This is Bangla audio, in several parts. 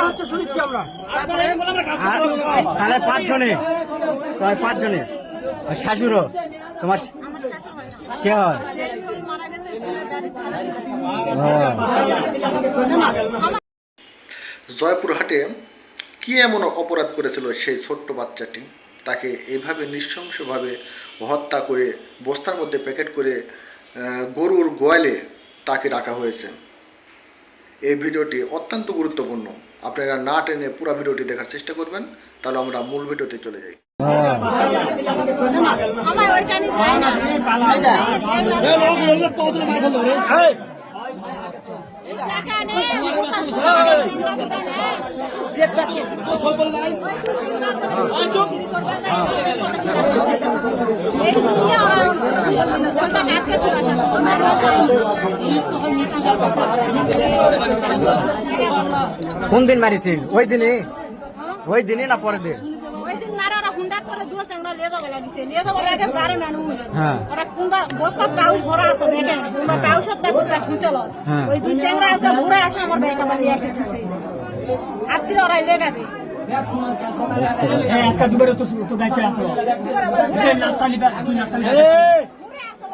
এটা হচ্ছে শুনেছি আমরা। আর তাহলে পাঁচজনে তোমার পাঁচজনে। তোমার আমার শাশুড় না কে হয়? জয়পুরহাটে কি এমন অপরাধ করেছিল সেই ছোট্ট বাচ্চাটি? তাকে এইভাবে নৃশংসভাবে হত্যা করে বস্তার মধ্যে প্যাকেট করে আহ, গরুর গোয়ালে তাকে রাখা হয়েছে। এই ভিডিওটি অত্যন্ত গুরুত্বপূর্ণ। আপনারা না টেনে পুরো ভিডিওটি দেখার চেষ্টা করবেন তাহলে আমরা মূল ভিডিওতে চলে যাই। কোন দিন মারিছিল? ওই দিনই? ওই দিনই না পরের দিন? দিন হ্যাঁ। হ্যাঁ। দুই হ্যাঁ একটা দুবার তো তো দায়িত্ব আছে নাস্তা তুই নাস্তা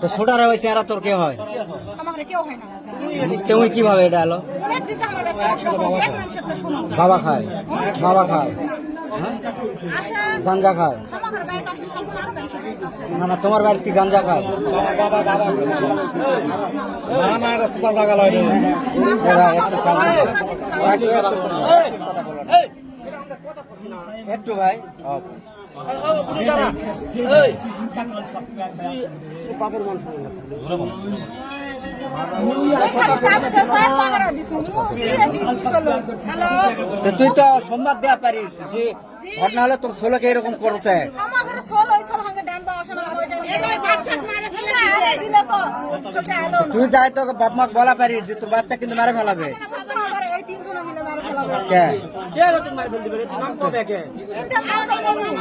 তো ছোটারা হয়েছে এরা তোর কে হয়? কেউ হয় তুমি কীভাবে এটা এলো? বাবা খায় বাবা খায়। গাঞ্জা খায় না না তোমার বাড়িতে কি গাঞ্জা খায় একটু ভাই এখানে সামনে তুই তো সম্বাদ দেওয়া পারিস যে ঘটনা হলে তোর ছেলেকে এরকম করছে। তুই যাই তো বাপ মাকে বলা পারিস যে তোর বাচ্চা কিন্তু মারে ফেলাবে। কে?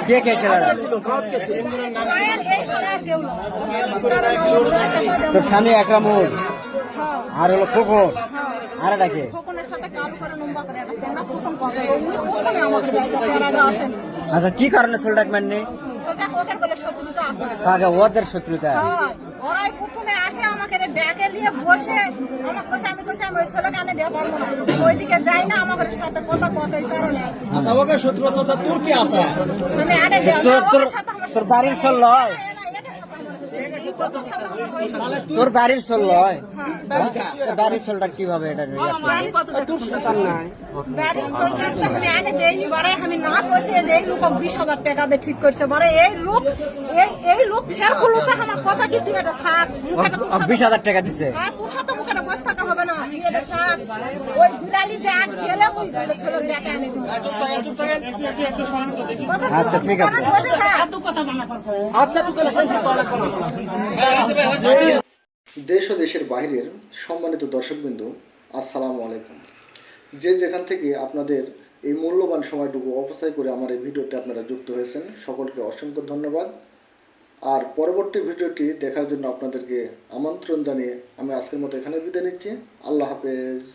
কে তোর স্বামী একরামুল আর হলো খোকন। আর ডাকে সেরাগে আসেনি। আচ্ছা কি কারণে মাননি সেটা ওদের শত্রুতা আছে। কাকে ওদের শত্রুতা। হয়। ওরাই প্রথমে আসে আমাকে ব্যাগে নিয়ে বসে। আমাকে কইছে আমি কইছে আমি ওই ছেলেকে আনে দেওয়া পারব না। ওইদিকে যাই না সাথে কথা কত এই কারণে। আচ্ছা ওকে শত্রুতা তোর কি আছে? আমি আনে তোর বাড়ির তোর বাড়ির চল নয় বাড়ির চলটা কীভাবে এটা বাড়ির সরকার আমি আনে বড় আমি না কইছে এই লোক বিশ হাজার টাকা দিয়ে ঠিক করছে বড় এই লোক এই এই লোক ফের খুলছে আমার কথা কি তুই এটা থাক মুখেটা তোর সাথে- টাকা দিছে। হ্যাঁ তোর সাথে মুখেটা বসে থাকা হবে না। তুই এটা থাক ওই দুলালি যে আগ গেলে ছেলে। আচ্ছা, ঠিক আছে। দেশ ও দেশের বাইরের সম্মানিত দর্শকবৃন্দ আসসালামু আলাইকুম। যে যেখান থেকে আপনাদের এই মূল্যবান সময়টুকু অপচয় করে আমার এই ভিডিওতে আপনারা যুক্ত হয়েছেন সকলকে অসংখ্য ধন্যবাদ। আর পরবর্তী ভিডিওটি দেখার জন্য আপনাদেরকে আমন্ত্রণ জানিয়ে আমি আজকের মতো এখানে বিদায় নিচ্ছি। আল্লাহ হাফেজ।